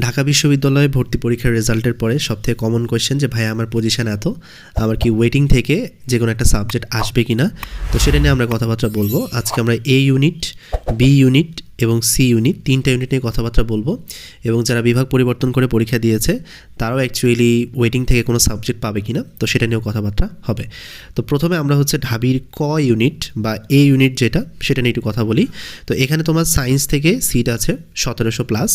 ঢাকা বিশ্ববিদ্যালয়ে ভর্তি পরীক্ষার রেজাল্টের পরে সবথেকে কমন কোয়েশ্চেন যে ভাই আমার পজিশন এত, আমার কি ওয়েটিং থেকে যে কোনো একটা সাবজেক্ট আসবে কি না তো সেটা নিয়ে আমরা কথাবার্তা বলব। আজকে আমরা এ ইউনিট বি ইউনিট এবং সি ইউনিট তিনটা ইউনিট নিয়ে কথাবার্তা বলব। এবং যারা বিভাগ পরিবর্তন করে পরীক্ষা দিয়েছে, তারাও অ্যাকচুয়ালি ওয়েটিং থেকে কোনো সাবজেক্ট পাবে কি না তো সেটা নিয়েও কথাবার্তা হবে। তো প্রথমে আমরা হচ্ছে ঢাবির ক ইউনিট বা এ ইউনিট যেটা, সেটা নিয়ে একটু কথা বলি। তো এখানে তোমার সায়েন্স থেকে সিট আছে সতেরোশো প্লাস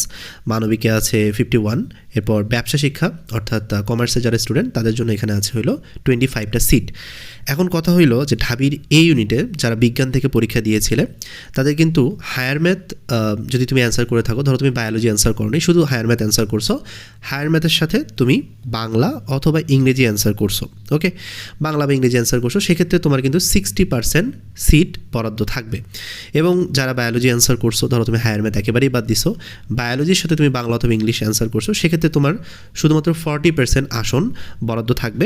মানবিকে আছে ফিফটি ওয়ান এরপর ব্যবসা শিক্ষা, অর্থাৎ কমার্সের যারা স্টুডেন্ট তাদের জন্য এখানে আছে হলো টোয়েন্টি ফাইভটা সিট এখন কথা হইল যে ঢাবির এ ইউনিটে যারা বিজ্ঞান থেকে পরীক্ষা দিয়েছিলে, তাদের কিন্তু হায়ার ম্যাথ যদি তুমি অ্যান্সার করে থাকো, ধরো তুমি বায়োলজি অ্যান্সার করো শুধু হায়ার ম্যাথ অ্যান্সার করছ হায়ার ম্যাথের সাথে তুমি বাংলা অথবা ইংরেজি অ্যান্সার করছ ওকে বাংলা বা ইংরেজি অ্যান্সার করছ, সেক্ষেত্রে তোমার কিন্তু সিক্সটি পার্সেন্ট সিট বরাদ্দ থাকবে। এবং যারা বায়োলজি অ্যান্সার করছ, ধরো তুমি হায়ার ম্যাথ একেবারেই বাদ দিছো বায়োলজির সাথে তুমি বাংলা অথবা ইংলিশ অ্যান্সার করছ, সেক্ষেত্রে তোমার শুধুমাত্র ফর্টি পার্সেন্ট আসন বরাদ্দ থাকবে।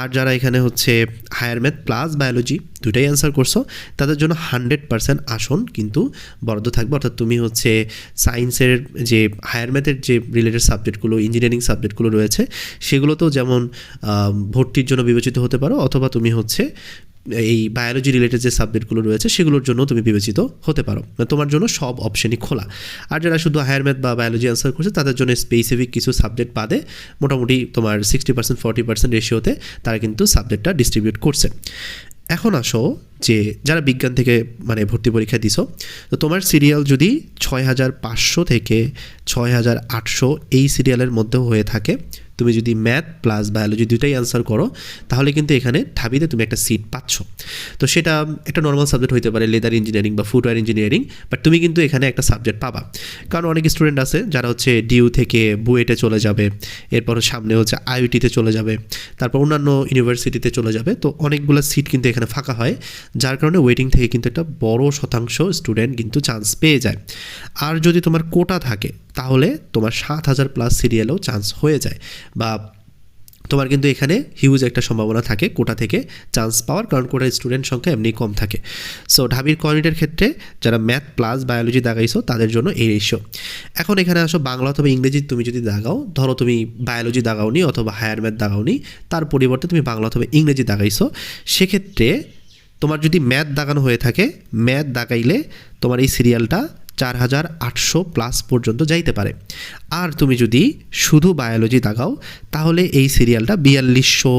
আর যারা এখানে হচ্ছে হায়ার ম্যাথ প্লাস বায়োলজি দুটাই অ্যান্সার করছ, তাদের জন্য হান্ড্রেড পার্সেন্ট আসন কিন্তু বরাদ্দ থাকবে। অর্থাৎ তুমি হচ্ছে সায়েন্সের যে হায়ার ম্যাথের যে রিলেটেড সাবজেক্টগুলো ইঞ্জিনিয়ারিং সাবজেক্টগুলো রয়েছে, সেগুলোতেও যেমন ভর্তির জন্য বিবেচিত হতে পারো, অথবা তুমি হচ্ছে এই বায়োলজি রিলেটেড যে সাবজেক্টগুলো রয়েছে, সেগুলোর জন্য তুমি বিবেচিত হতে পারো। মানে তোমার জন্য সব অপশনই খোলা। আর যারা শুধু হায়ার ম্যাথ বা বায়োলজি অ্যান্সার করছে, তাদের জন্য স্পেসিফিক কিছু সাবজেক্ট বাদে মোটামুটি তোমার সিক্সটি পার্সেন্ট ফর্টি পার্সেন্ট রেশিওতে তারা কিন্তু সাবজেক্টটা ডিস্ট্রিবিউট করছে। এখন আসো যে যারা বিজ্ঞান থেকে মানে ভর্তি পরীক্ষা দিছো, তো তোমার সিরিয়াল যদি ছয় হাজার পাঁচশো থেকে ছয় হাজার আটশো এই সিরিয়ালের মধ্যেও হয়ে থাকে, তুমি যদি ম্যাথ প্লাস বায়োলজি দুইটাই অ্যান্সার করো, তাহলে কিন্তু এখানে ঢাবিতে তুমি একটা সিট পাচ্ছ। তো সেটা একটা নর্মাল সাবজেক্ট হতে পারে লেদার ইঞ্জিনিয়ারিং বা ফুটওয়্যার ইঞ্জিনিয়ারিং বাট তুমি কিন্তু এখানে একটা সাবজেক্ট পাবা। কারণ অনেক স্টুডেন্ট আছে যারা হচ্ছে ডিউ থেকে বুয়েটে চলে যাবে, এরপর সামনে হচ্ছে আইউটিতে চলে যাবে, তারপর অন্যান্য ইউনিভার্সিটিতে চলে যাবে, তো অনেকগুলো সিট কিন্তু এখানে ফাঁকা হয়। যার কারণে ওয়েটিং থেকে কিন্তু একটা বড় শতাংশ স্টুডেন্ট কিন্তু চান্স পেয়ে যায়। আর যদি তোমার কোটা থাকে, তাহলে তোমার সাত হাজার প্লাস সিরিয়ালেও চান্স হয়ে যায়। বা তোমার কিন্তু এখানে হিউজ একটা সম্ভাবনা থাকে কোটা থেকে চান্স পাওয়ার, কারণ কোটার স্টুডেন্ট সংখ্যা এমনি কম থাকে। সো ঢাবির কমিউনিটির ক্ষেত্রে যারা ম্যাথ প্লাস বায়োলজি দাগাইছো, তাদের জন্য এই রেশিও এখন এখানে আসো বাংলা অথবা ইংরেজি তুমি যদি দাগাও, ধরো তুমি বায়োলজি দাগাওনি অথবা হায়ার ম্যাথ দাগাওনি, তার পরিবর্তে তুমি বাংলা অথবা ইংরেজি দাগাইছো, সেক্ষেত্রে তোমার যদি ম্যাথ দাগানো হয়ে থাকে ম্যাথ দাগাইলে তোমার এই সিরিয়ালটা চার হাজার আটশো প্লাস পর্যন্ত যাইতে পারে। আর তুমি যদি শুধু বায়োলজি দাগাও, তাহলে এই সিরিয়ালটা বিয়াল্লিশশো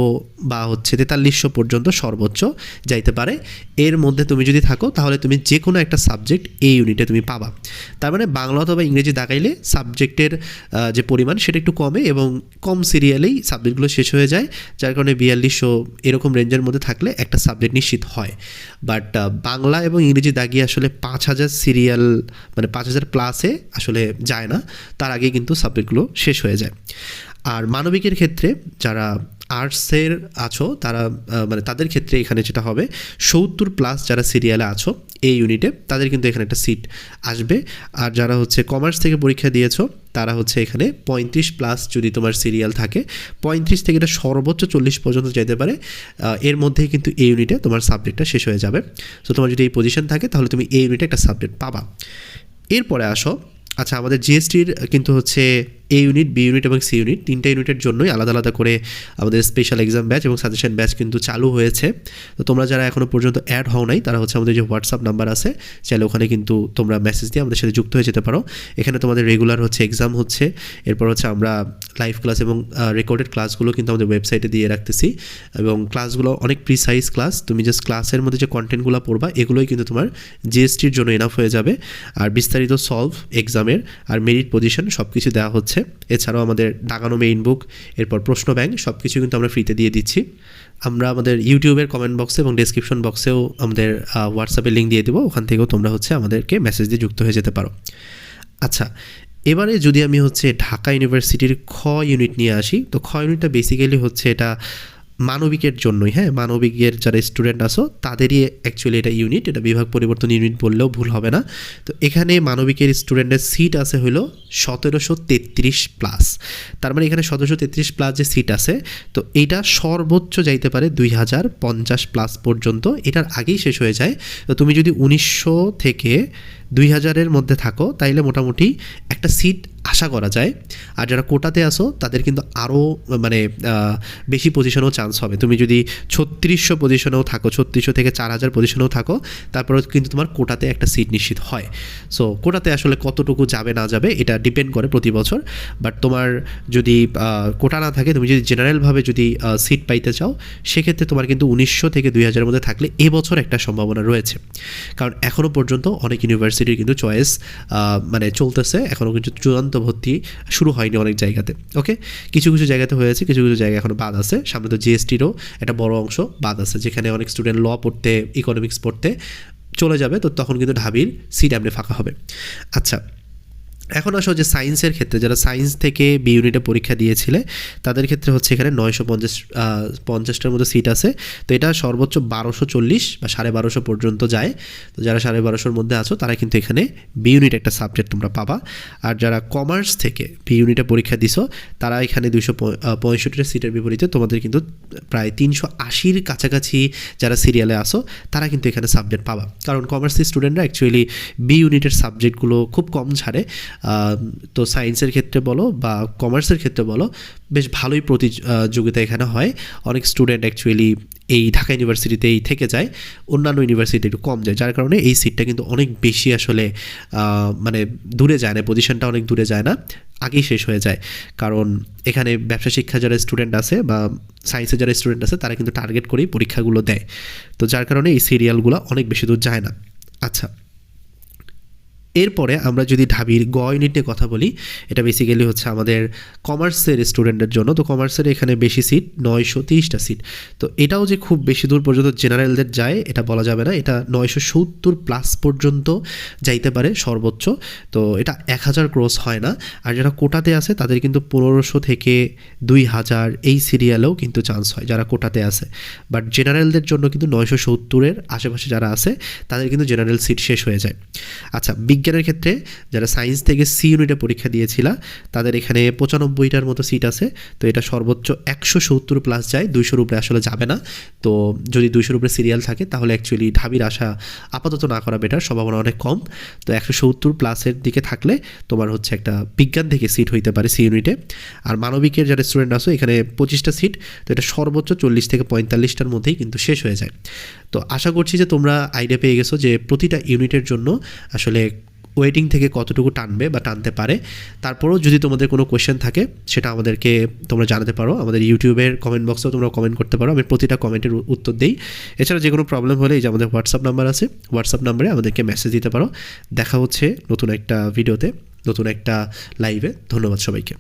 বা হচ্ছে তেতাল্লিশশো পর্যন্ত সর্বোচ্চ যাইতে পারে। এর মধ্যে তুমি যদি থাকো, তাহলে তুমি যে কোনো একটা সাবজেক্ট এই ইউনিটে তুমি পাবা। তার মানে বাংলা অথবা ইংরেজি দাগাইলে সাবজেক্টের যে পরিমাণ সেটা একটু কমে এবং কম সিরিয়ালেই সাবজেক্টগুলো শেষ হয়ে যায়, যার কারণে বিয়াল্লিশশো এরকম রেঞ্জের মধ্যে থাকলে একটা সাবজেক্ট নিশ্চিত হয়। বাট বাংলা এবং ইংরেজি দাগিয়ে আসলে পাঁচ হাজার সিরিয়াল মানে পাঁচ হাজার প্লাসে আসলে যায় না। তার আগে কিন্তু সাবজেক্টগুলো শেষ হয়ে যায়। আর মানবিকের ক্ষেত্রে যারা আর্টসের আছো, তারা মানে তাদের ক্ষেত্রে এখানে যেটা হবে, সত্তর প্লাস যারা সিরিয়ালে আছো এই ইউনিটে তাদের কিন্তু এখানে একটা সিট আসবে। আর যারা হচ্ছে কমার্স থেকে পরীক্ষা দিয়েছ, তারা হচ্ছে এখানে পঁয়ত্রিশ প্লাস যদি তোমার সিরিয়াল থাকে, পঁয়ত্রিশ থেকে এটা সর্বোচ্চ চল্লিশ পর্যন্ত যেতে পারে। এর মধ্যেই কিন্তু এই ইউনিটে তোমার সাবজেক্টটা শেষ হয়ে যাবে। সো তোমার যদি এই পজিশন থাকে, তাহলে তুমি এই ইউনিটে একটা সাবজেক্ট পাবা। এরপরে আসো আচ্ছা আমাদের জিএসটির কিন্তু হচ্ছে এ ইউনিট বি ইউনিট এবং সি ইউনিট তিনটা ইউনিটের জন্যই আলাদা আলাদা করে আমাদের স্পেশাল এক্সাম ব্যাচ এবং সাজেশন ব্যাচ কিন্তু চালু হয়েছে। তো তোমরা যারা এখনও পর্যন্ত অ্যাড হও নাই, তারা হচ্ছে আমাদের যে হোয়াটসঅ্যাপ নাম্বার আছে, চাইলে ওখানে কিন্তু তোমরা মেসেজ দিয়ে আমাদের সাথে যুক্ত হয়ে যেতে পারো। এখানে তোমাদের রেগুলার হচ্ছে এক্সাম হচ্ছে, এরপর হচ্ছে আমরা লাইভ ক্লাস এবং রেকর্ডেড ক্লাসগুলো কিন্তু আমাদের ওয়েবসাইটে দিয়ে রাখতেছি। এবং ক্লাসগুলো অনেক প্রিসাইজ ক্লাস তুমি জাস্ট ক্লাসের মধ্যে যে কন্টেন্টগুলো পড়বা, এগুলোই কিন্তু তোমার জিএসটির জন্য এনাফ হয়ে যাবে। আর বিস্তারিত সলভ এক্সামের আর মেরিট পজিশন সব কিছু দেওয়া হচ্ছে। এছাড়াও আমাদের দাগানো মেইন বুক এরপর প্রশ্ন ব্যাংক সব কিছু কিন্তু আমরা ফ্রিতে দিয়ে দিচ্ছি। আমরা আমাদের ইউটিউবের কমেন্ট বক্সে এবং ডিসক্রিপশন বক্সেও আমাদের হোয়াটসঅ্যাপের লিঙ্ক দিয়ে দেবো। ওখান থেকেও তোমরা হচ্ছে আমাদেরকে মেসেজ দিয়ে যুক্ত হয়ে যেতে পারো। আচ্ছা এবারে যদি আমি হচ্ছে ঢাকা ইউনিভার্সিটির খ ইউনিট নিয়ে আসি, তো খ ইউনিটটা বেসিক্যালি হচ্ছে এটা মানবিকের জন্যই হ্যাঁ? মানবিকের যারা স্টুডেন্ট আসো তাদেরই অ্যাকচুয়ালি এটা ইউনিট এটা বিভাগ পরিবর্তন ইউনিট বললেও ভুল হবে না। তো এখানে মানবিকের স্টুডেন্টের সিট আছে হলো সতেরোশো তেত্রিশ প্লাস তার মানে এখানে সতেরোশো তেত্রিশ প্লাস যে সিট আছে, তো এটা সর্বোচ্চ যাইতে পারে দুই হাজার পঞ্চাশ প্লাস পর্যন্ত। এটার আগেই শেষ হয়ে যায়। তো তুমি যদি উনিশশো থেকে দুই হাজারের মধ্যে থাকো, তাইলে মোটামুটি একটা সিট আশা করা যায়। আর যারা কোটাতে আসো তাদের কিন্তু আরও মানে বেশি পজিশনেও চান্স হবে। তুমি যদি ছত্রিশশো পজিশনেও থাকো, ছত্রিশশো থেকে চার হাজার পজিশনেও থাকো তারপরে কিন্তু তোমার কোটাতে একটা সিট নিশ্চিত হয়। সো কোটাতে আসলে কতটুকু যাবে, না যাবে, এটা ডিপেন্ড করে প্রতি বছর। বাট তোমার যদি কোটা না থাকে, তুমি যদি জেনারেলভাবে যদি সিট পাইতে চাও, সেক্ষেত্রে তোমার কিন্তু উনিশশো থেকে দুই হাজারের মধ্যে থাকলে এবছর একটা সম্ভাবনা রয়েছে। কারণ এখনও পর্যন্ত অনেক ইউনিভার্সিটির কিন্তু চয়েস মানে চলতেছে। এখনও কিন্তু চূড়ান্ত ভর্তি শুরু হয়নি অনেক জায়গাতে, ওকে? কিছু কিছু জায়গাতে হয়েছে, কিছু কিছু জায়গা এখনও বাদ আছে। সামনে তো জিএসটিরও একটা বড় অংশ বাদ আছে, যেখানে অনেক স্টুডেন্ট ল পড়তে ইকোনমিক্স পড়তে চলে যাবে, তো তখন কিন্তু ঢাবির সিট আপনি ফাঁকা হবে। আচ্ছা এখন আসো যে সায়েন্সের ক্ষেত্রে, যারা সায়েন্স থেকে বি ইউনিটে পরীক্ষা দিয়েছিলে, তাদের ক্ষেত্রে হচ্ছে এখানে নয়শো পঞ্চাশ পঞ্চাশটার মতো সিট আছে। তো এটা সর্বোচ্চ বারোশো চল্লিশ বা সাড়ে বারোশো পর্যন্ত যায়। তো যারা সাড়ে বারোশোর মধ্যে আছো, তারা কিন্তু এখানে বি ইউনিট একটা সাবজেক্ট তোমরা পাবা। আর যারা কমার্স থেকে বি ইউনিটে পরীক্ষা দিছো, তারা এখানে দুইশো পঁয়ষট্টিটা সিটের বিপরীতে তোমাদের কিন্তু প্রায় তিনশো আশির কাছাকাছি যারা সিরিয়ালে আসো তারা কিন্তু এখানে সাবজেক্ট পাবা। কারণ কমার্সের স্টুডেন্টরা অ্যাকচুয়ালি বি ইউনিটের সাবজেক্টগুলো খুব কম ছাড়ে। তো সায়েন্সের ক্ষেত্রে বলো বা কমার্সের ক্ষেত্রে বলো, বেশ ভালোই প্রতিযোগিতা এখানে হয়। অনেক স্টুডেন্ট অ্যাকচুয়ালি এই ঢাকা ইউনিভার্সিটিতেই থেকে যায়, অন্যান্য ইউনিভার্সিটি একটু কম যায়, যার কারণে এই সিটটা কিন্তু অনেক বেশি আসলে মানে দূরে যায় না পজিশনটা অনেক দূরে যায় না, আগেই শেষ হয়ে যায়। কারণ এখানে ব্যবসা শিক্ষা যারা স্টুডেন্ট আছে বা সায়েন্সের যারা স্টুডেন্ট আছে, তারা কিন্তু টার্গেট করেই পরীক্ষাগুলো দেয়। তো যার কারণে এই সিরিয়ালগুলো অনেক বেশি দূর যায় না। আচ্ছা। এরপরে আমরা যদি ঢাবির গ ইউনিট নিয়ে কথা বলি, এটা বেসিক্যালি হচ্ছে আমাদের কমার্সের স্টুডেন্টের জন্য। তো কমার্সের এখানে বেশি সিট নয়শো তিরিশটা সিট তো এটাও যে খুব বেশি দূর পর্যন্ত জেনারেলদের যায়, এটা বলা যাবে না। এটা নয়শো সত্তর প্লাস পর্যন্ত যাইতে পারে সর্বোচ্চ। তো এটা এক হাজার ক্রস হয় না। আর যারা কোটাতে আছে, তাদের কিন্তু পনেরোশো থেকে দুই হাজার এই সিরিয়ালেও কিন্তু চান্স হয়, যারা কোটাতে আছে। বাট জেনারেলদের জন্য কিন্তু নয়শো সত্তরের আশেপাশে যারা আছে, তাদের কিন্তু জেনারেল সিট শেষ হয়ে যায়। আচ্ছা বিজ্ঞানের ক্ষেত্রে যারা সায়েন্স থেকে সি ইউনিটে পরীক্ষা দিয়েছিল, তাদের এখানে পঁচানব্বইটার মতো সিট আছে। তো এটা সর্বোচ্চ একশো সত্তর প্লাস যায়, দুইশোর উপরে আসলে যাবে না। তো যদি দুইশোর উপরে সিরিয়াল থাকে, তাহলে অ্যাকচুয়ালি ঢাবির আশা আপাতত না করা বেটার সম্ভাবনা অনেক কম। তো একশো সত্তর প্লাসের দিকে থাকলে তোমার হচ্ছে একটা বিজ্ঞান থেকে সিট হইতে পারে সি ইউনিটে আর মানবিকের যারা স্টুডেন্ট আছে, এখানে পঁচিশটা সিট তো এটা সর্বোচ্চ চল্লিশ থেকে পঁয়তাল্লিশটার মধ্যেই কিন্তু শেষ হয়ে যায়। তো আশা করছি যে তোমরা আইডিয়া পেয়ে গেছো যে প্রতিটা ইউনিটের জন্য আসলে ওয়েটিং থেকে কতটুকু টানবে বা টানতে পারে, তারপরেও যদি তোমাদের কোনো কোয়েশ্চেন থাকে, সেটা আমাদেরকে তোমরা জানাতে পারো। আমাদের ইউটিউবের কমেন্ট বক্সেও তোমরা কমেন্ট করতে পারো। আমি প্রতিটা কমেন্টের উত্তর দিই। এছাড়া যে কোনো প্রবলেম হলে এই যে আমাদের হোয়াটসঅ্যাপ নাম্বার আছে হোয়াটসঅ্যাপ নাম্বারে আমাদেরকে মেসেজ দিতে পারো। দেখা হচ্ছে নতুন একটা ভিডিওতে নতুন একটা লাইভে ধন্যবাদ সবাইকে।